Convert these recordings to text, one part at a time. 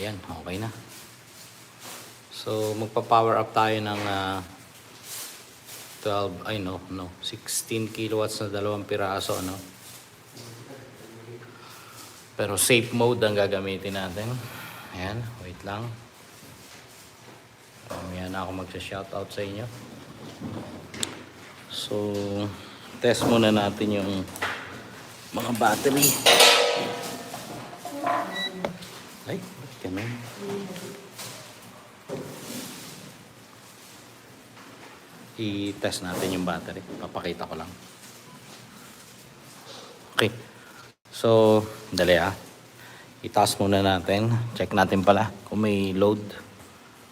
Ayan, okay na. So, magpa-power up tayo ng ah, 12, ay no, no, 16 kilowatts na dalawang piraso, ano. Pero safe mode ang gagamitin natin. Ayan, wait lang. Mamaya na ako magsa-shoutout sa inyo. So, test muna natin yung mga battery. Ay, ganun? I-test natin yung battery. Papakita ko lang. Okay. So, dali ah. Itaas muna natin. Check natin pala kung may load.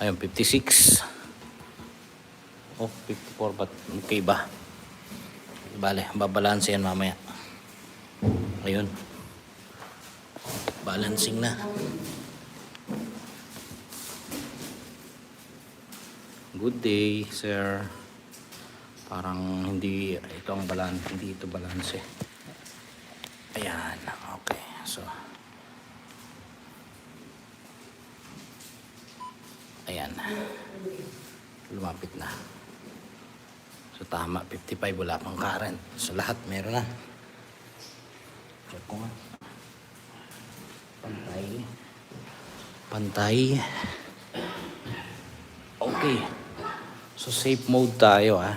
Ayun, 56. Oh, 54 but okay ba? Bale, babalanse yan mamaya. Ayun. Balancing na. Good day, sir. Parang hindi ito ang balance, hindi ito balance eh. Ayan, okay. So, ayan. Lumapit na. So, tama. 55, wala pang current. So, lahat meron na. Check ko nga. Pantay. Pantay. Okay. So, safe mode tayo, ah.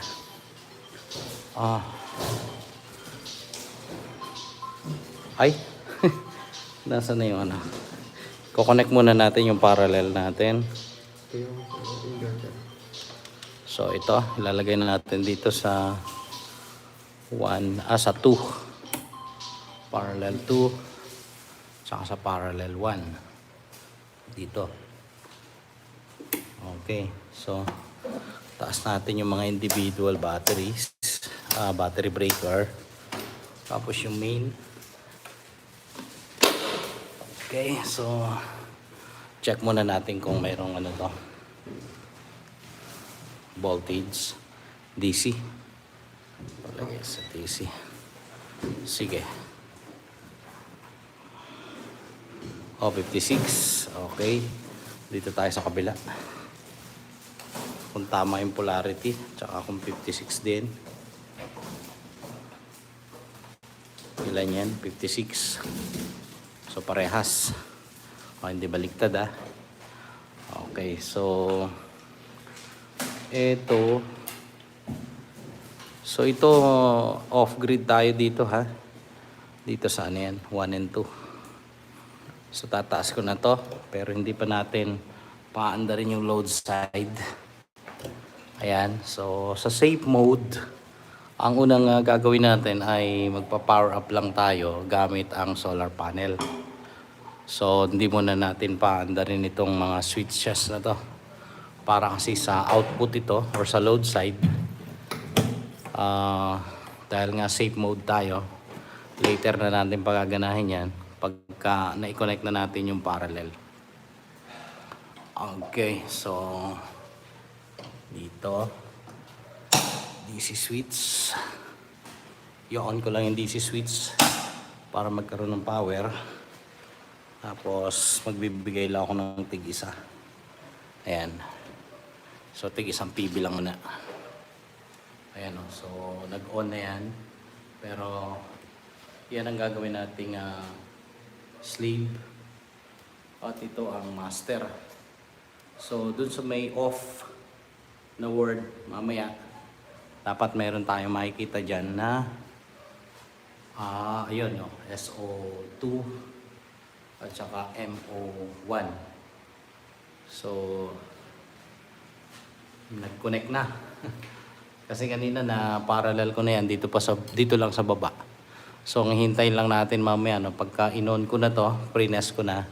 Ah. Ay. Nasaan na yung ano? Kukonect muna natin yung parallel natin. So ito, ilalagay na natin dito sa 1, ah sa 2. Parallel 2. Saka sa parallel 1. Dito. Okay. So, taas natin yung mga individual batteries. ah battery breaker. Tapos yung main. Okay. So, check muna natin kung mayroong ano to voltage DC palagay sa DC sige oh 56 okay dito tayo sa kabila kung tama yung polarity tsaka kung 56 din ilan yan 56 so parehas o hindi baliktad ah okay so ito. So ito off-grid tayo dito ha. Dito sa ano yan, 1 and 2. So tataas ko na to, pero hindi pa natin paanda rin yung load side. Ayan, so sa safe mode, ang unang ah, gagawin natin ay magpa-power up lang tayo gamit ang solar panel. So hindi muna natin paanda rin itong mga switches na to para kasi sa output ito or sa load side ah dahil nga safe mode tayo later na natin pagaganahin yan pagka na-connect na natin yung parallel okay so dito DC switch i-on ko lang yung DC switch para magkaroon ng power tapos magbibigay lang ako ng tig isa ayan So, tig isang PB lang muna. Ayan o. So, nag-on na yan. Pero, yan ang gagawin nating ah, sleeve. At ito ang master. So, dun sa may off na word, mamaya, dapat meron tayong makikita dyan na ah, ayun o, SO2 at saka MO1. So, nag-connect na. Kasi kanina na parallel ko na yan dito pa sa dito lang sa baba. So ang hintayin lang natin mamaya no pagka inon ko na to, pre-nest ko na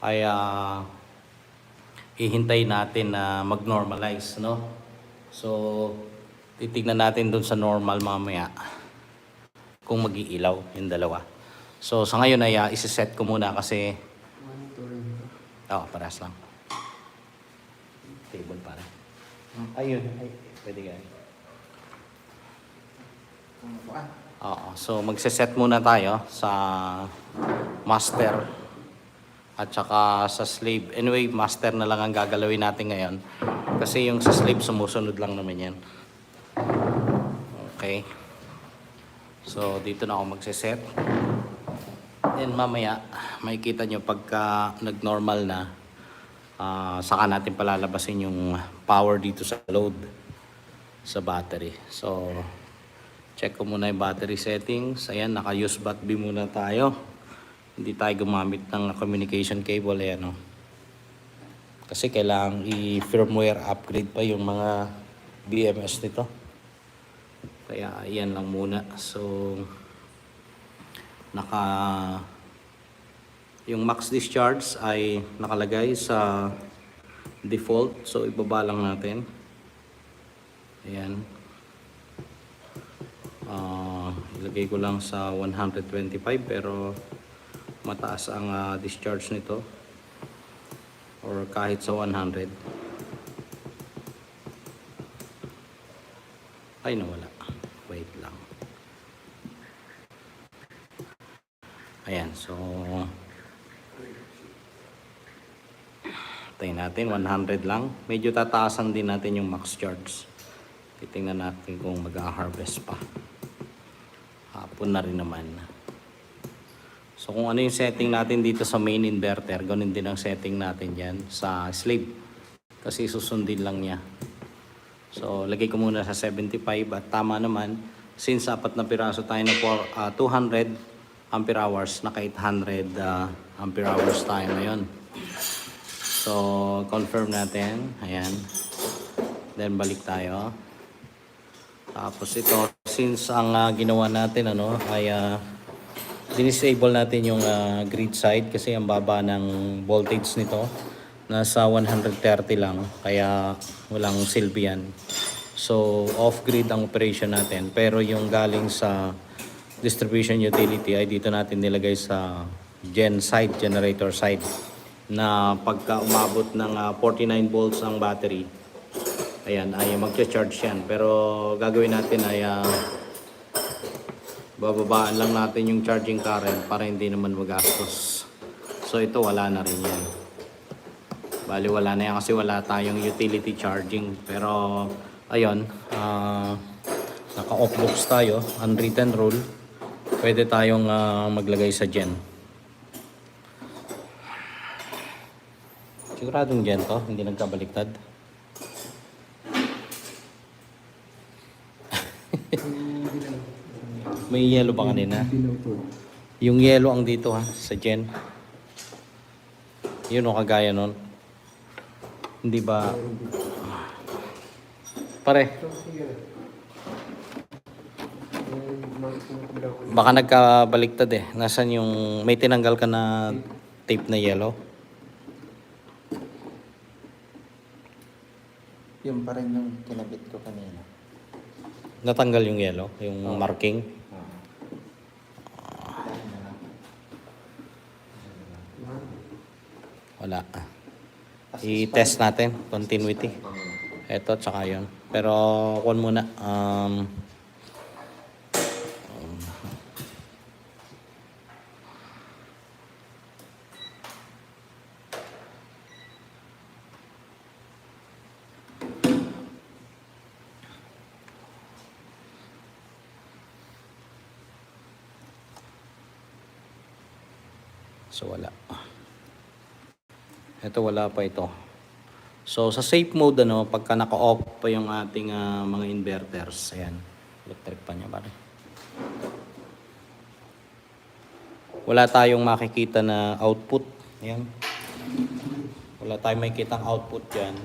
ay ah, ihintay natin na mag-normalize no. So titignan natin doon sa normal mamaya kung mag-iilaw yung dalawa. So sa ngayon ay uh, isi-set ko muna kasi ito. oh, paras lang. Table para. Ayun, ay, pwede ka. Unapuan. Oo, so magse-set muna tayo sa master at saka sa slave. Anyway, master na lang ang gagalawin natin ngayon. Kasi yung sa slave, sumusunod lang naman yan. Okay. So, dito na ako magsiset. Then mamaya, makikita nyo pagka nag-normal na, ah, saka natin palalabasin yung power dito sa load sa battery. So, check ko muna yung battery settings. Ayan, naka-use bat muna tayo. Hindi tayo gumamit ng communication cable. Ayan, oh. Kasi kailangang i-firmware upgrade pa yung mga BMS nito. Kaya ayan lang muna. So, naka yung max discharge ay nakalagay sa default. So, ibaba lang natin. Ayan. Ah, ilagay ko lang sa 125 pero mataas ang ah, discharge nito or kahit sa 100 ay nawala. Wait lang. Ayan so tayo natin 100 lang. Medyo tataasan din natin yung max charge. Titingnan natin kung mag-harvest pa. Hapon na rin naman So kung ano yung setting natin dito sa main inverter, ganun din ang setting natin dyan sa slave. Kasi susundin lang niya. So lagay ko muna sa 75 at tama naman, since apat na piraso tayo na for, ah, 200 ampere hours, naka 800 ah, ampere hours tayo ngayon. So confirm natin, ayan. Then balik tayo. Tapos ito, since ang ah, ginawa natin ano ay ah, dinisable natin yung ah, grid side kasi ang baba ng voltage nito. Nasa 130 lang kaya walang silbi yan. So off grid ang operation natin. Pero yung galing sa distribution utility ay dito natin nilagay sa gen side generator side na pagka umabot ng ah, 49 volts ang battery ayan ay magcha-charge yan. Pero gagawin natin ay ah, bababaan lang natin yung charging current para hindi naman magastos. So ito wala na rin yan. Bali wala na yan kasi wala tayong utility charging. Pero ayun, ah, naka-off box tayo, unwritten rule. Pwede tayong ah, maglagay sa gen. Siguradong gen to, hindi nagkabaliktad. May yellow ba kanina? Yung yellow ang dito ha, sa gen. Yun o kagaya nun. Hindi ba... Pare, baka nagkabaliktad eh. Nasaan yung... May tinanggal ka na tape na yellow? Yung pa rin yung kinabit ko kanina. Natanggal yung yellow, yung Oo. marking. Dahil na lang. Wala. As I-test natin, continuity. Ito, tsaka yun. Pero, kuwan muna. Um, So, wala. Ito, wala pa ito. So sa safe mode ano, pagka naka-off pa yung ating ah, mga inverters, ayan. Electric pa niya pare. Wala tayong makikita na output. Ayan. Wala tayong makikita output diyan.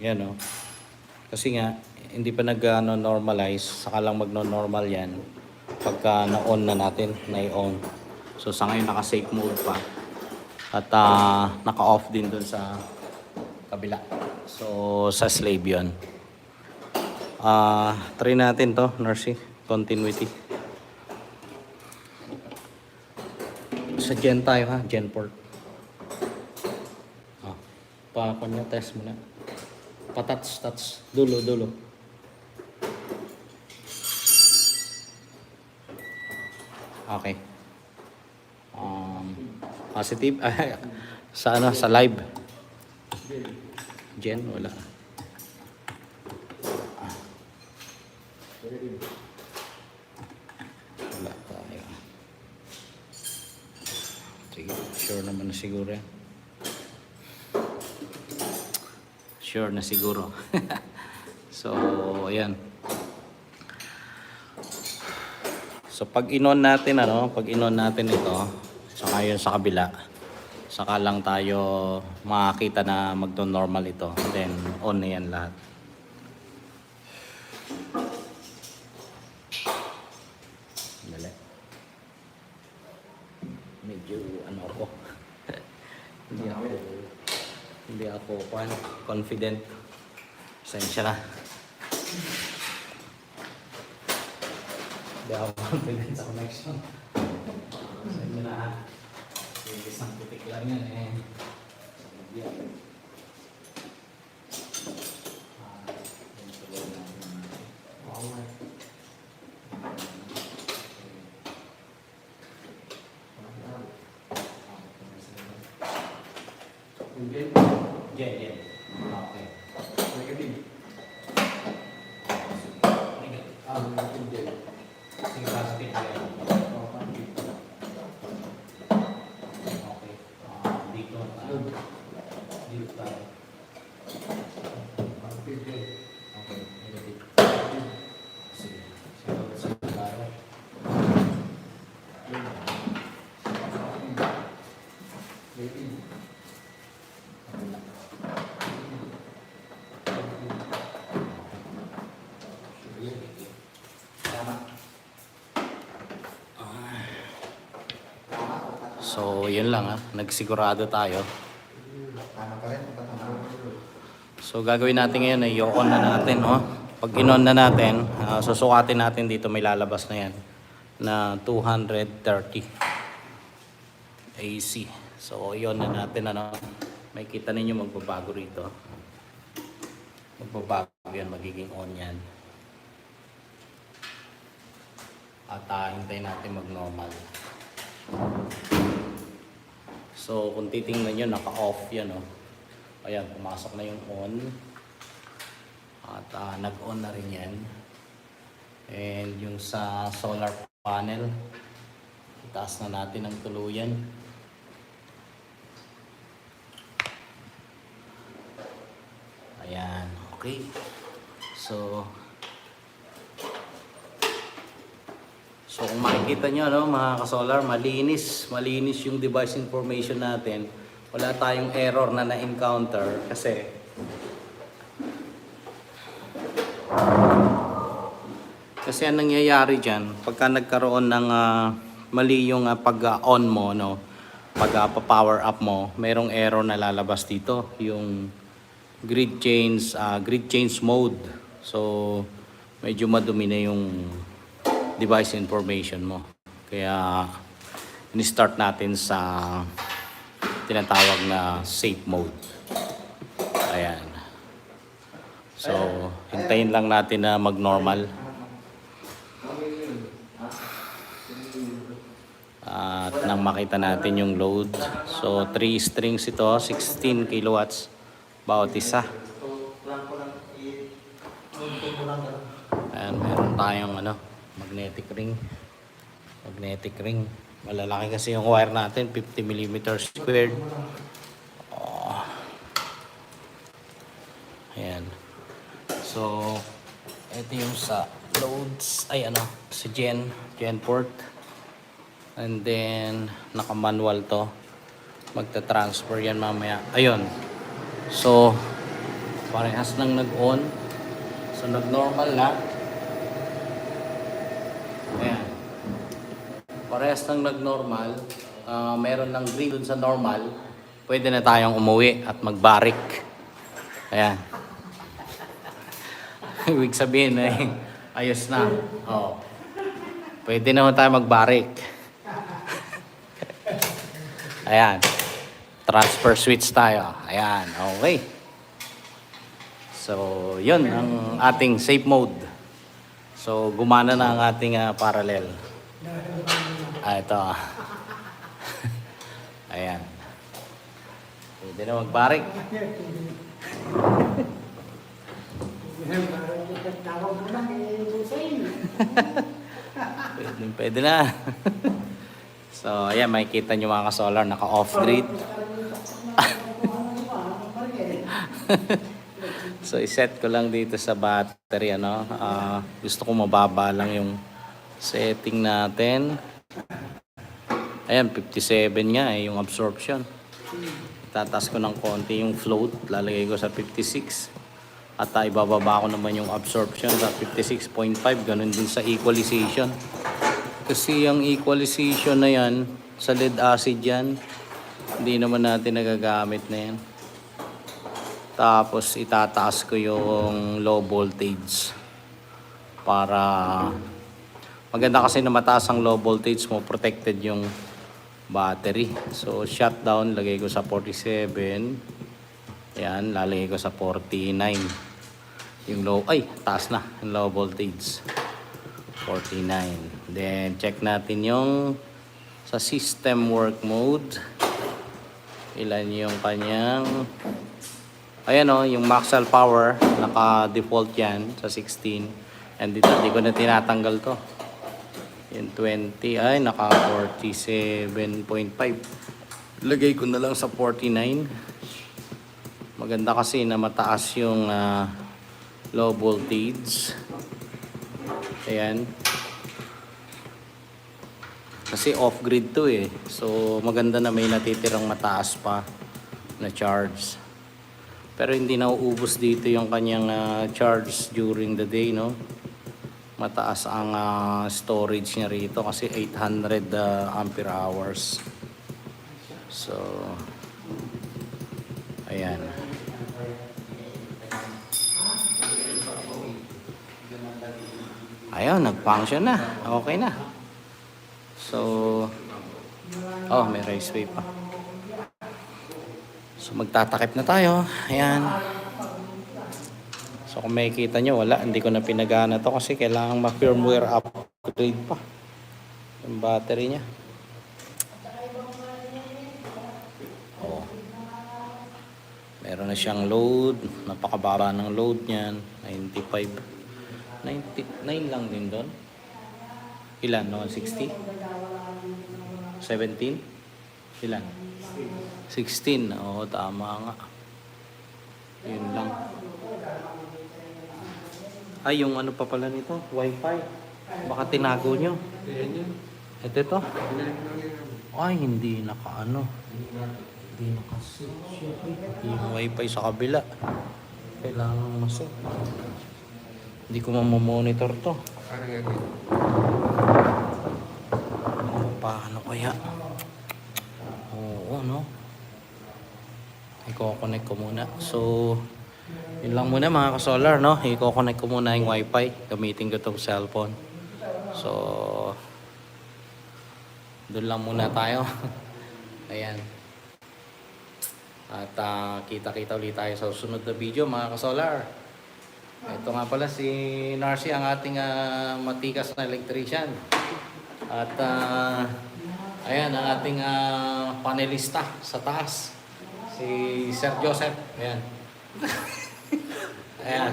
Yan oh. Kasi nga hindi pa nag-normalize, saka lang magno-normal yan pagka na-on na natin, na-on. So sa ngayon naka-safe mode pa. At ah, naka-off din dun sa kabila. So, sa slave yun. Ah, try natin to, Narcy. Continuity. Sa gen tayo ha, gen port. Ah, pa kanya test muna. Patats, tats. Dulo, dulo. Okay. Positive? Sa ano? Sa live? Jen? Wala. Wala tayo. Sige, sure naman na siguro yan. Sure na siguro. so, ayan. So pag inon natin ano, pag inon natin ito, yun sa kabila, saka lang tayo makakita na magno-normal ito. Then on na yan lahat. Dali. Medyo ano ako. hindi ako hindi ako confident. Sensya na. Hindi ako confident sa connection. Sensya na ha. Yung isang putik lang yan eh. Hindi ako. Ah, yung tuloy natin. Oo nga. Hindi. Yeah, yeah. Okay. Negative. Sige, Ah, hindi. sige, positive yan. Oo, positive. Okay. Ah, dito tayo. Dito tayo. Positive. Okay, negative. Sige. Sige, sige tayo. Negative. Tama. So, yun lang ha. Nagsigurado tayo. So, gagawin natin ngayon ay i-on na natin, no? Pag in-on na natin, ah, susukatin natin dito, may lalabas na yan, na 230 AC. So, i-on na natin, ano? May kita ninyo magbabago rito. Magbabago yan, magiging on yan. At ah, hintayin natin mag-normal. So, kung titingnan nyo, naka-off yan, oh. Ayan, pumasok na yung on. At ah, nag-on na rin yan. And yung sa solar panel, itaas na natin ang tuluyan. Ayan, okay. So, So kung makikita nyo no, mga kasolar, malinis, malinis yung device information natin. Wala tayong error na na-encounter kasi kasi ang nangyayari dyan, pagka nagkaroon ng ah, mali yung ah, pag-on mo, no, pag ah, pa-power up mo, merong error na lalabas dito, yung grid change, ah, grid change mode. So, medyo madumi na yung device information mo. Kaya, in-start natin sa tinatawag na safe mode. Ayan. So, hintayin lang natin na mag-normal. At nang makita natin yung load. So, 3 strings ito, 16 kilowatts bawat isa. Ayan, meron tayong ano, magnetic ring. Magnetic ring. Malalaki kasi yung wire natin, 50 mm squared. Oh. Ayan. So, ito yung sa loads, ay ano, sa gen, gen port. And then, naka-manual to. Magta-transfer yan mamaya. Ayun. So, parehas nang nag-on. So, nag-normal na. Ayan. Parehas nang nag-normal. Ah, meron ng green dun sa normal. Pwede na tayong umuwi at magbarik. Ayan. Ibig sabihin eh, ayos na. Oh. Pwede naman tayo magbarik. Ayan. Transfer switch tayo. Ayan. Okay. So, yun ang ating safe mode. So, gumana na ang ating ah, parallel. Ah, ito. Ayan. Pwede na magbarik. Pwede, pwede na. so, ayan, makikita nyo mga ka-solar, naka-off-grid. so, iset ko lang dito sa battery, ano. ah, gusto ko mababa lang yung setting natin. Ayan, 57 nga eh, yung absorption. Tataas ko ng konti yung float, lalagay ko sa 56. At uh, ibababa ko naman yung absorption sa 56.5, ganun din sa equalization. Kasi yung equalization na yan, sa lead acid yan, hindi naman natin nagagamit na yan. Tapos itataas ko yung low voltage para maganda kasi na mataas ang low voltage mo, protected yung battery. So shutdown, lagay ko sa 47. Yan, lalagay ko sa 49. Yung low, ay, taas na, yung low voltage. 49. Then, check natin yung sa system work mode. Ilan yung kanyang, ayan o, yung maximum power, naka-default yan sa 16. And dito, di ko na tinatanggal to. 20, ay, naka 47.5. Lagay ko na lang sa 49. Maganda kasi na mataas yung ah, low voltage. Ayan. Kasi off-grid to eh. So maganda na may natitirang mataas pa na charge. Pero hindi nauubos dito yung kanyang ah, charge during the day, no? Mataas ang ah, storage niya rito kasi 800 ah, ampere hours. So, ayan. Ayun, nag-function na. Okay na. So, oh, may raceway pa. So, magtatakip na tayo. Ayan. So, kung makikita nyo, wala. Hindi ko na pinagana to kasi kailangan ma-firmware upgrade pa. Yung battery niya. Oh. Meron na siyang load. Napakababa ng load niyan. 95. 99 lang din doon. Ilan? No? 60? 17? Ilan? 16. Oo, tama nga. Yun lang. Ay, yung ano pa pala nito? Wi-Fi. Baka tinago nyo. Ito ito? Ay, hindi naka ano. Hindi naka-switch. Yung Wi-Fi sa kabila. Kailangan maset. Hindi ko mamamonitor to. Paano kaya? Oo, no? Iko-connect ko muna. So, yun lang muna mga ka-solar, no? Iko-connect ko muna yung wifi. Gamitin ko itong cellphone. So, doon lang muna tayo. Ayan. At ah, kita-kita ulit tayo sa susunod na video mga ka-solar. Ito nga pala si Narcy ang ating ah, matikas na electrician. At ah, ayan ang ating ah, panelista sa taas. Si Sir Joseph. Ayan. Ayan.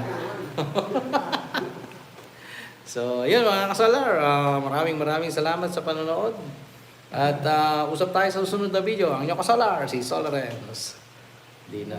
so, yun mga kasalar. ah, maraming maraming salamat sa panonood. At ah, usap tayo sa susunod na video. Ang inyong kasalar, si Solarens. Di na.